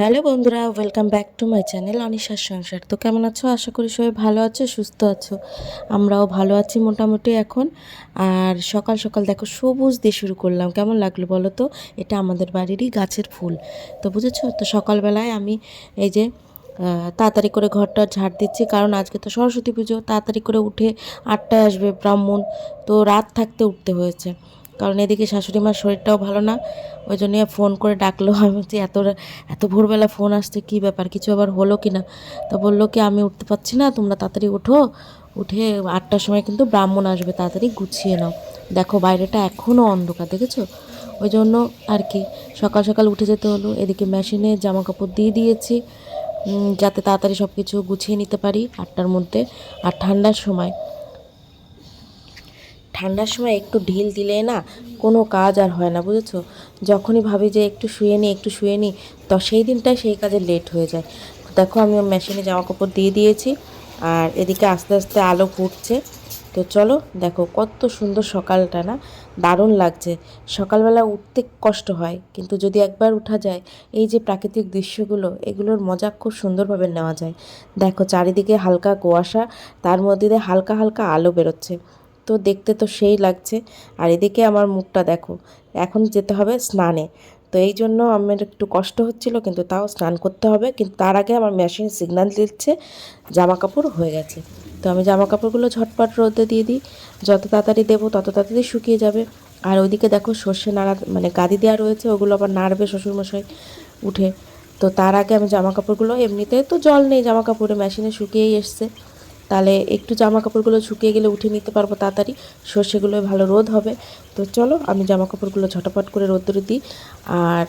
Hello বন্ধুরা welcome back to my channel অনিশার সংসার। তো কেমন আছো? আশা করি সবাই ভালো আছো, সুস্থ আছো। আমরাও ভালো আছি মোটামুটি এখন। আর সকাল সকাল দেখো, সবুজ দিয়ে শুরু করলাম। কেমন লাগল বলো তো? এটা আমাদের বাড়িরই গাছের ফুল। তো বুঝেছ? তো সকালবেলায় আমি এই যে তাড়াতাড়ি করে ঘরটা ঝাড় দিচ্ছি। কারণ আজকে তো সরস্বতী পুজো, তাড়াতাড়ি করে উঠে আটটায় আসবে ব্রাহ্মণ। তো রাত থাকতে উঠতে হয়েছে। কারণ এদিকে শাশুড়ি মার শরীরটাও ভালো না। ওই জন্য ফোন করে ডাকলো আমি বলছি এত এত ভোরবেলা ফোন আসছে, কী ব্যাপার? কিছু আবার হলো কি না? তো বলল কি, আমি উঠতে পারছি না, তোমরা তাড়াতাড়ি উঠো উঠে আটটার সময় কিন্তু ব্রাহ্মণ আসবে, তাড়াতাড়ি গুছিয়ে নাও। দেখো বাইরেটা এখনও অন্ধকার, দেখেছ? ওই জন্য আর কি, সকাল সকাল উঠে যেতে হলো। এদিকে মেশিনে জামা কাপড় দিয়ে দিয়েছি যাতে তাড়াতাড়ি সব কিছু গুছিয়ে নিতে পারি আটটার মধ্যে। আর ঠান্ডার সময় ঠান্ডার সময় একটু ঢিল দিলে না কোনো কাজ আর হয় না, বুঝেছ? যখনই ভাবি যে একটু শুয়ে নিই, একটু শুয়ে নিই, তো সেই দিনটাই সেই কাজে লেট হয়ে যায়। দেখো আমি মেশিনে জামা কাপড় দিয়ে দিয়েছি, আর এদিকে আস্তে আস্তে আলো ফুটছে। তো চলো দেখো কত সুন্দর সকালটা না দারুণ লাগছে। সকালবেলা উঠতে কষ্ট হয়, কিন্তু যদি একবার উঠা যায়, এই যে প্রাকৃতিক দৃশ্যগুলো, এগুলোর মজা খুব সুন্দরভাবে নেওয়া যায়। দেখো চারিদিকে হালকা কুয়াশা, তার মধ্যে দিয়ে হালকা হালকা আলো বেরোচ্ছে। তো দেখতে তো সেই লাগছে। আর এদিকে আমার মুখটা দেখো, এখন যেতে হবে স্নানে। তো এই জন্য আমার একটু কষ্ট হচ্ছিল, কিন্তু তাও স্নান করতে হবে। কিন্তু তার আগে আমার মেশিন সিগন্যাল দিচ্ছে জামা কাপড় হয়ে গেছে। তো আমি জামা কাপড়গুলো ঝটপট রোদে দিয়ে দিই। যত তাড়াতাড়ি দেবো, তত তাড়াতাড়ি শুকিয়ে যাবে। আর ওইদিকে দেখো সর্ষে নাড়া মানে গাদি দেওয়া রয়েছে, ওগুলো আবার নাড়বে শ্বশুরমশাই উঠে। তো তার আগে আমি জামা কাপড়গুলো এমনিতে তো জল নেই জামা কাপড়ে মেশিনে শুকিয়েই এসছে। তাহলে একটু জামা কাপড়গুলো শুকিয়ে গেলে উঠে নিতে পারব তাড়াতাড়ি। সর্ষেগুলো ভালো রোদ হবে। তো চলো, আমি জামা কাপড়গুলো ঝটাপট করে রোদ্দুরে দিই। আর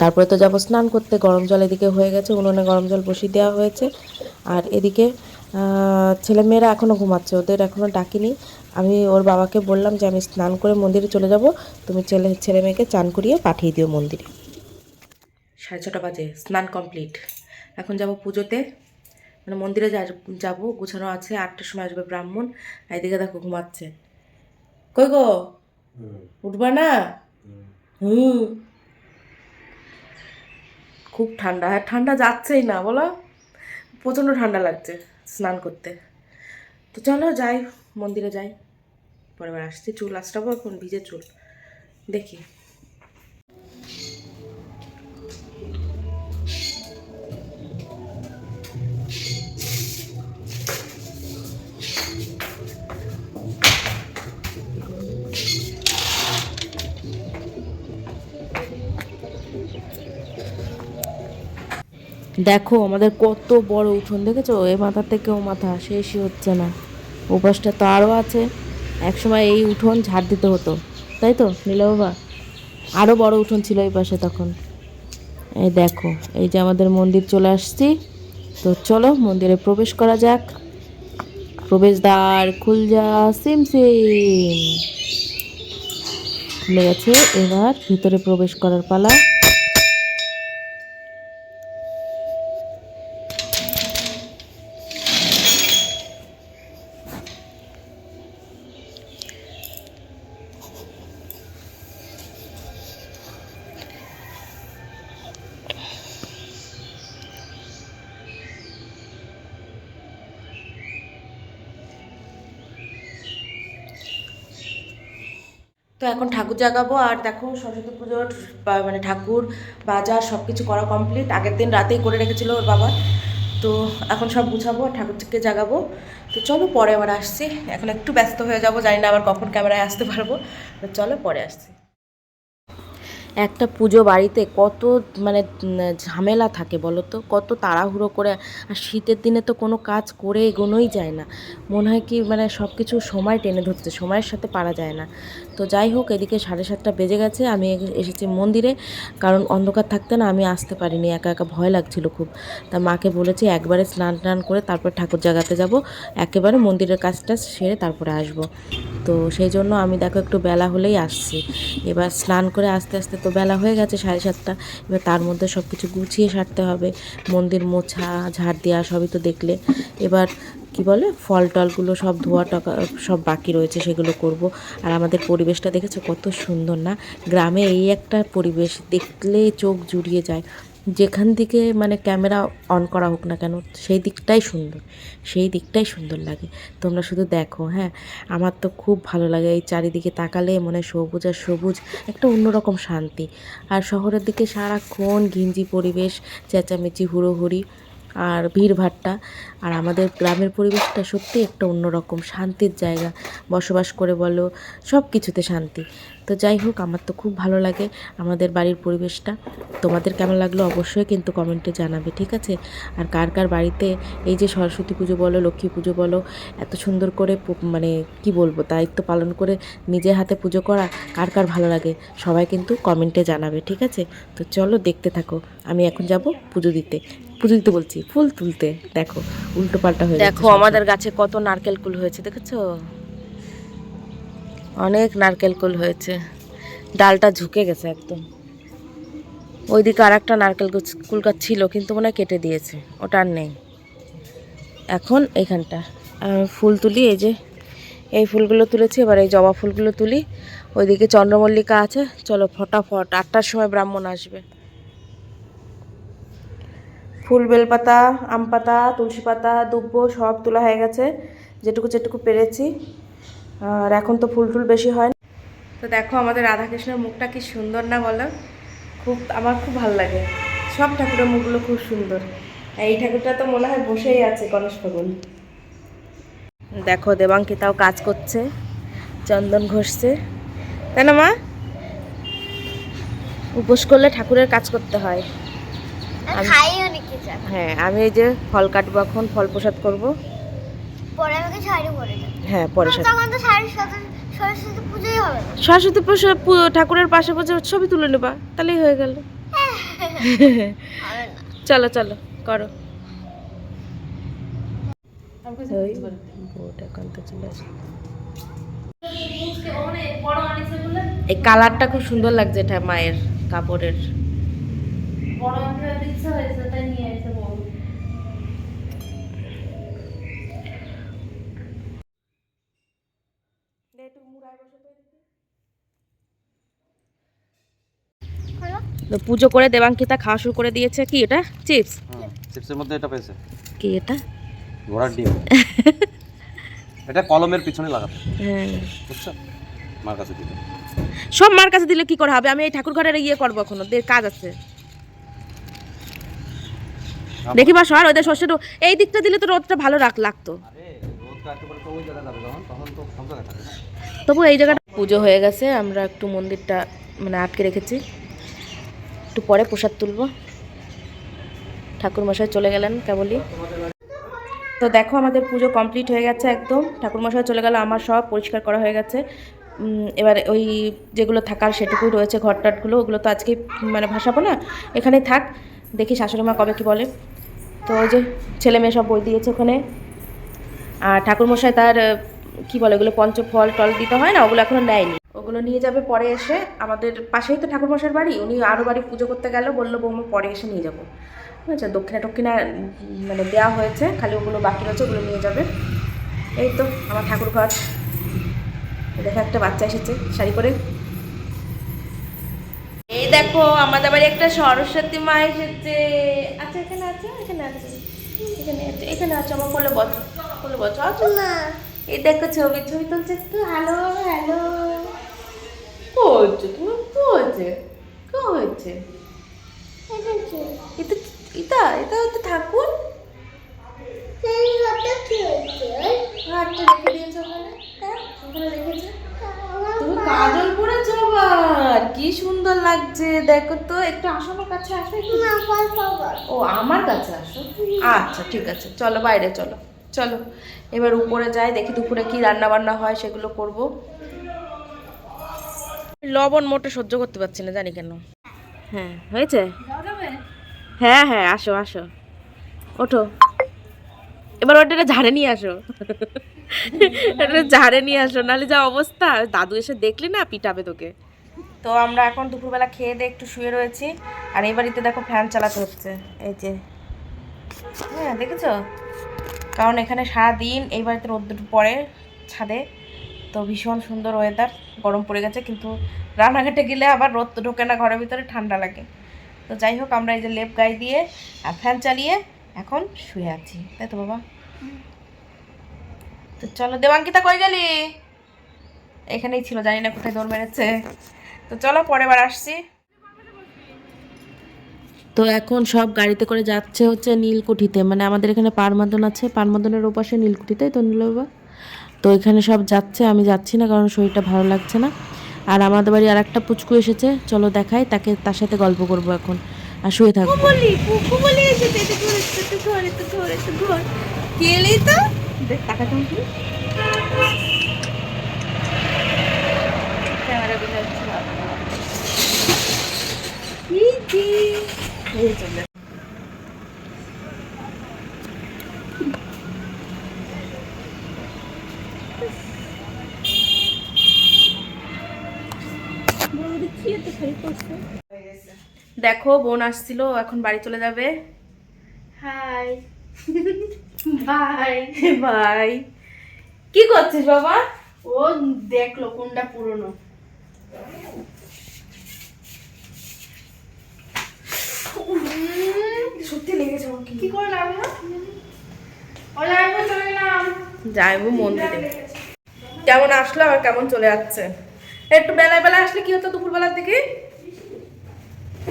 তারপরে তো যাব স্নান করতে। গরম জল এদিকে হয়ে গেছে, উনুনে গরম জল বসিয়ে দেওয়া হয়েছে। আর এদিকে ছেলেমেয়েরা এখনও ঘুমাচ্ছে, ওদের এখনও ডাকিনি। আমি ওর বাবাকে বললাম যে, আমি স্নান করে মন্দিরে চলে যাব। তুমি ছেলে ছেলে মেয়েকে চান করিয়ে পাঠিয়ে দিও মন্দিরে। সাড়ে ছটা বাজে, স্নান কমপ্লিট। এখন যাব পুজোতে। মানে মন্দিরে যা- যাব গুছানো আছে আটটার সময় আসবে ব্রাহ্মণ। এদিকে দেখো ঘুমাচ্ছে। কই গো? উঠবা না? হুম। খুব ঠান্ডা। হ্যাঁ ঠান্ডা যাচ্ছেই না বলো? প্রচণ্ড ঠান্ডা লাগছে স্নান করতে। তো চলো যাই মন্দিরে যাই। পরেবার আসছি। চুল আসটাবো এখন ভিজে চুল। দেখি। দেখো, আমাদের কত বড় উঠোন, দেখেছ? এ মাথা থেকে ও মাথা, শেষই হচ্ছে না। উপাসটা তো আরও আছে। একসময় এই উঠোন ঝাড় দিতে হতো, তাই তো নীলা বাবা আরও বড় উঠোন ছিল এই পাশে তখন। এই দেখো, এই যে আমাদের মন্দির চলে আসছি। তো চলো, মন্দিরে প্রবেশ করা যাক। প্রবেশদ্বার খুল যা সিম সিম। খুলে গেছে, এবার ভিতরে প্রবেশ করার পালা। তো এখন ঠাকুর জাগাবো আর দেখো সরস্বতী পুজোর মানে ঠাকুর, বাজার সব কিছু করা কমপ্লিট আগের দিন রাতেই করে রেখেছিল ওর বাবা। তো এখন সব বুঝাবো আর ঠাকুরকে জাগাবো। তো চলো পরে আবার আসছি। এখন একটু ব্যস্ত হয়ে যাব, জানি না আবার কখন ক্যামেরায় আসতে পারব। তো চলো পরে আসছি। একটা পুজো বাড়িতে কত মানে ঝামেলা থাকে বলো তো কত তাড়াহুড়ো করে, আর শীতের দিনে তো কোনো কাজ করে এগোনোই যায় না। মনে হয় কি মানে সব কিছু সময় টেনে ধরছে, সময়ের সাথে পারা যায় না। তো যাই হোক, এদিকে সাড়ে সাতটা বেজে গেছে, আমি এসেছি মন্দিরে। কারণ অন্ধকার থাকতে না, আমি আসতে পারিনি, একা একা ভয় লাগছিল খুব। তা মাকে বলেছি, একবারে স্নান টান করে তারপর ঠাকুর জাগাতে যাব। একেবারে মন্দিরের কাজটা সেরে তারপরে আসব। তো সেই জন্য আমি দেখো একটু বেলা হলেই আসছি। এবার স্নান করে আস্তে আস্তে তো বেলা হয়ে গেছে সাড়ে সাতটা, এবার তার মধ্যে সব কিছু গুছিয়ে সারতে হবে। মন্দির মোছা, ঝাড় দেওয়া সবই তো দেখলে। এবার কি বলে, ফল টলগুলো সব ধোয়া টকা, সব বাকি রয়েছে, সেগুলো করব। আর আমাদের পরিবেশটা দেখেছ কত সুন্দর না? গ্রামে এই একটা পরিবেশ দেখলে চোখ জুড়িয়ে যায়। যেখান থেকে মানে ক্যামেরা অন করা হোক না কেন, সেই দিকটাই সুন্দর, সেই দিকটাই সুন্দর লাগে। তোমরা শুধু দেখো হ্যাঁ? আমার তো খুব ভালো লাগে এই চারিদিকে তাকালে মনে সবুজ আর সবুজ, একটা অন্যরকম শান্তি। আর শহরের দিকে সারাক্ষণ ঘিঞ্জি পরিবেশ, চেঁচামেচি, হুড়োহুড়ি আর ভিড়ভাট্টা। আর আমাদের গ্রামের পরিবেশটা সত্যি একটা অন্যরকম শান্তির জায়গা। বসবাস করে বলো সব কিছুতে শান্তি। তো যাই হোক আমার তো খুব ভালো লাগে আমাদের বাড়ির পরিবেশটা। তোমাদের কেমন লাগল অবশ্যই কিন্তু কমেন্টে জানাবে ঠিক আছে? আর কার কার বাড়িতে এই যে সরস্বতী পুজো বলো লক্ষ্মী পুজো বলো এত সুন্দর করে মানে কি বলব দায়িত্ব পালন করে নিজের হাতে পুজো করা কার কার ভালো লাগে সবাই কিন্তু কমেন্টে জানাবে ঠিক আছে? তো চলো দেখতে থাকো আমি এখন যাব পুজো দিতে। পুজো দিতে বলছি ফুল তুলতে দেখো উল্টো পাল্টা হয়ে দেখো আমাদের গাছে কত নারকেল কুল হয়েছে দেখেছ? অনেক নারকেল কুল হয়েছে। ডালটা ঝুঁকে গেছে একদম। ওইদিকে আর একটা নারকেল গাছ কুল গাছ ছিল, কিন্তু মনে কেটে দিয়েছে। ওটা আর নেই। এখন এইখানটা। ফুল তুলি, এই যে এই ফুলগুলো তুলেছি, এবার এই জবা ফুলগুলো তুলি। ওইদিকে চন্দ্রমল্লিকা আছে। চলো ফটাফট, আটটার সময় ব্রাহ্মণ আসবে। ফুল বেলপাতা, আম পাতা, তুলসী পাতা, দুব্ব সব তোলা হয়ে গেছে। যেটুকু যেটুকু পেরেছি। আর এখন তো ফুল টুল বেশি হয় না। তো দেখো আমাদের রাধাকৃষ্ণের মুখটা কি সুন্দর না বলো? খুব আমার খুব ভালো লাগে। সব ঠাকুরের মুখগুলো খুব সুন্দর। এই ঠাকুরটা তো মনে হয় বসেই আছে গণেশ ফাগুন দেখো দেবাঙ্কিতাও কাজ করছে চন্দন ঘষছে। তাই না মা? উপোস করলে ঠাকুরের কাজ করতে হয়। হ্যাঁ আমি এই যে ফল কাটবো এখন ফল প্রসাদ করব। পরে আমাকে শাড়ি পরে হ্যাঁ পরে সাথে। সরস্বতী পুজো ঠাকুরের পাশে পাশে ছবি তুলে নেবা তাহলেই হয়ে গেল। চলো চলো করো। এই কালারটা খুব সুন্দর লাগছে এটা মায়ের কাপড়ের। হলো? তো পুজো করে দেবাঙ্কিতা খাওয়া শুরু করে দিয়েছে। কি এটা? চিপস? চিপসের মধ্যে এটা পেয়েছে। কি এটা? ঘোড়ার ডিম। এটা কলমের পিছনে লাগাতে। হ্যাঁ। বুঝছ? মার কাছে দিতে সব মার কাছে দিলে কি করে হবে? আমি এই ঠাকুর ঘরের ইয়ে করব এখনও। দের কাজ আছে। দেখি বা সর ওদের শস্যের এই দিকটা দিলে তো রোদটা ভালো রাখ লাগতো। তবু এই জায়গাটা পুজো হয়ে গেছে আমরা একটু মন্দিরটা মানে আটকে রেখেছি। একটু পরে প্রসাদ তুলবো। ঠাকুরমশাই চলে গেলেন কেবলই। তো দেখো আমাদের পুজো কমপ্লিট হয়ে গেছে একদম। ঠাকুরমশাই চলে গেল, আমার সব পরিষ্কার করা হয়ে গেছে। এবার ওই যেগুলো থাকার সেটুকুই রয়েছে ঘরটাটগুলো ওগুলো তো আজকে মানে ভাসাবো না? এখানেই থাক, দেখি শাশুড়ি মা কবে কি বলে। তো ওই যে ছেলে মেয়ে সব বই দিয়েছে ওখানে। আর ঠাকুরমশাই তার, কি বলে, ওগুলো পঞ্চফল, টল দিতে হয় না? ওগুলো এখনও নেয়নি ওগুলো নিয়ে যাবে, পরে এসে আমাদের পাশেই তো ঠাকুরমশাইয়ের বাড়ি, উনি আরও বাড়ি পুজো করতে গেল, বলল বৌমা পরে এসে নিয়ে যাব। ঠিক আছে, দক্ষিণা টক্ষিণা মানে দেওয়া হয়েছে, খালি ওগুলো বাকি রয়েছে, ওগুলো নিয়ে যাবে। এই তো আমার ঠাকুর ঘর দেখো একটা বাচ্চা এসেছে, শাড়ি পরে। এই দেখো, আমাদের বাড়ি একটা সরস্বতী মা এসেছে। আচ্ছা এখানে আছে এখানে আছে। এখানে আছে এখানে আছে, আমার কোলে বছর কোলে বছর আছো না। এই দেখো ছবি ছবি তুলছে, একটু, হ্যালো হ্যালো। হচ্ছে তুমি কি হয়েছে কি হয়েছে এটা এটা এটা হচ্ছে ঠাকুর হাতটা রেখে দিয়েছ ওখানে ওখানে রেখেছো তুমি কাজল পরেছো আবার? কি সুন্দর লাগছে। দেখো তো একটু আসো আমার কাছে আসো ও আমার কাছে আসো? আচ্ছা ঠিক আছে। চলো বাইরে চলো। চলো। এবার উপরে যাই দেখি দুপুরে কি রান্না বান্না হয় সেগুলো করব। লবণ মোটে সহ্য করতে পারছি না জানি কেন। হ্যাঁ হয়েছে? হ্যাঁ হ্যাঁ আসো আসো। ওঠো। এবার ওটা ঝাড়ে নিয়ে আসো। এটা ঝাড়ে নিয়ে আসো নাহলে যা অবস্থা। দাদু এসে দেখলি না পিটাবে তোকে। তো আমরা এখন দুপুরবেলা খেয়ে দিয়ে একটু শুয়ে রয়েছি আর এই বাড়িতে দেখো ফ্যান চালাতে হচ্ছে। এই যে। হ্যাঁ দেখেছ? কারণ এখানে সারাদিন এই বাড়িতে রোদ্দুর পরে ছাদে। তো ভীষণ সুন্দর ওয়েদার গরম পড়ে গেছে, কিন্তু রান্নাঘাটে গেলে আবার রোদ ঢোকে না, ঘরের ভিতরে ঠান্ডা লাগে। তো যাই হোক, আমরা এই যে লেপ গায়ে দিয়ে আর ফ্যান চালিয়ে এখন শুয়ে আছি। তাই তো, বাবা? তো চলো, দেবাঙ্কিতা কই গেলি? এখানেই ছিল, জানি না কোথায় দৌড় মেরেছে। তো চলো, পরের বার আসছি। তো এখন সব গাড়িতে করে যাচ্ছে হচ্ছে নীলকুঠিতে মানে আমাদের এখানে পারমাদন আছে পারমাদনের ওপাশে নীলকুঠিতে তো নীল বাবা তো এখানে সব যাচ্ছে, আমি যাচ্ছি না কারণ শরীরটা ভালো লাগছে না। আর আমাদের বাড়ি আর একটা পুচকু এসেছে, চলো দেখাই, তাকে, তার সাথে গল্প করব এখন। আর শুয়ে থাকব। বলি কুকু দেখো বোন আসছিল এখন বাড়ি চলে যাবে। হাই। বাই। বাই। কি করছিস বাবা? ও দেখল কোনটা পুরনো। সত্যি লেগেছে কি করে লাগল যাইবো মন্দিরে কেমন আসলো আর কেমন চলে যাচ্ছে? একটু বেলায় বেলা আসলে কি হতো দুপুর বেলার দিকে?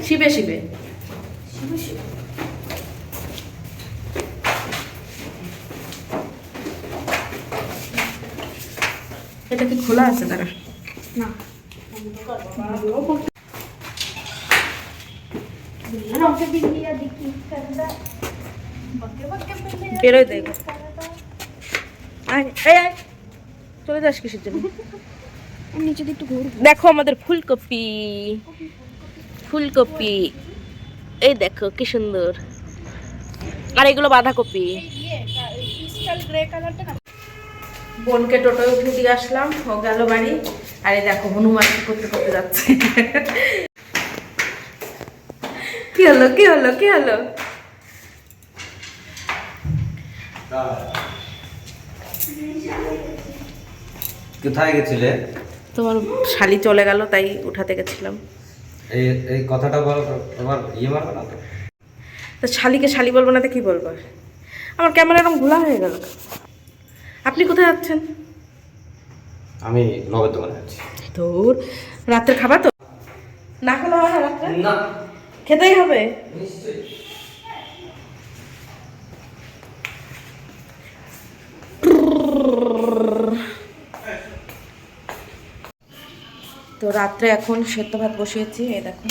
শিবে শিবে। এটা কি খোলা আছে? তারা না। বেরোয় দেখ চলে যাস কিসের জন্য? নিচে একটু দেখো আমাদের ফুলকপি। ফুলকপি। এই দেখো কি সুন্দর। আর এগুলো বাঁধাকপি। ক্রিস্টাল গ্রে কালারটা না বোনকে টোটোয় উঠে দিয়ে আসলাম ও গেল বাড়ি। আর এই দেখো হনুমান কি করতে করতে যাচ্ছে। কি হলো কি হলো কি হলো? কোথায় গেছিলে? তোমার শালি চলে গেল তাই উঠাতে গেছিলাম। এই এই কথাটা বল তোমার ইয়ে মারবে না তো? তো শালিকে শালি বলব না তো কি বলব? আমার ক্যামেরা এরকম ঘোলা হয়ে গেল আপনি কোথায় যাচ্ছেন? আমি নবের দোকানে যাচ্ছি। তোর রাতের খাবার তো? না খেলে হয় না রাত্রে? না। খেতেই হবে? নিশ্চয়ই। রাত্রে এখন সেদ্ধ ভাত বসিয়েছি, এই দেখো।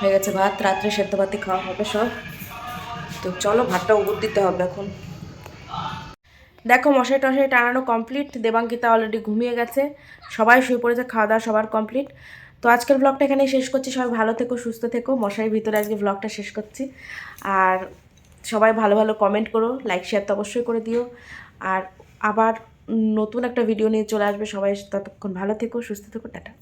হয়ে গেছে ভাত, রাত্রে সেদ্ধ ভাতই খাওয়া হবে সব। তো চলো ভাতটা উপর দিতে হবে এখন। দেখো মশাই টশাই টানানো কমপ্লিট দেবাঙ্কিতা অলরেডি ঘুমিয়ে গেছে। সবাই শুয়ে পড়েছে, খাওয়া দাওয়া সবার কমপ্লিট তো আজকের ব্লগটা এখানেই শেষ করছি। সবাই ভালো থেকো, সুস্থ থেকো। মশারির ভিতরে আজকে ব্লগটা শেষ করছি। আর সবাই ভালো ভালো কমেন্ট করো। লাইক শেয়ার তো অবশ্যই করে দিও। আর আবার নতুন একটা ভিডিও নিয়ে চলে আসবে। সবাই ততক্ষণ ভালো থেকো, সুস্থ থেকো, টাটা।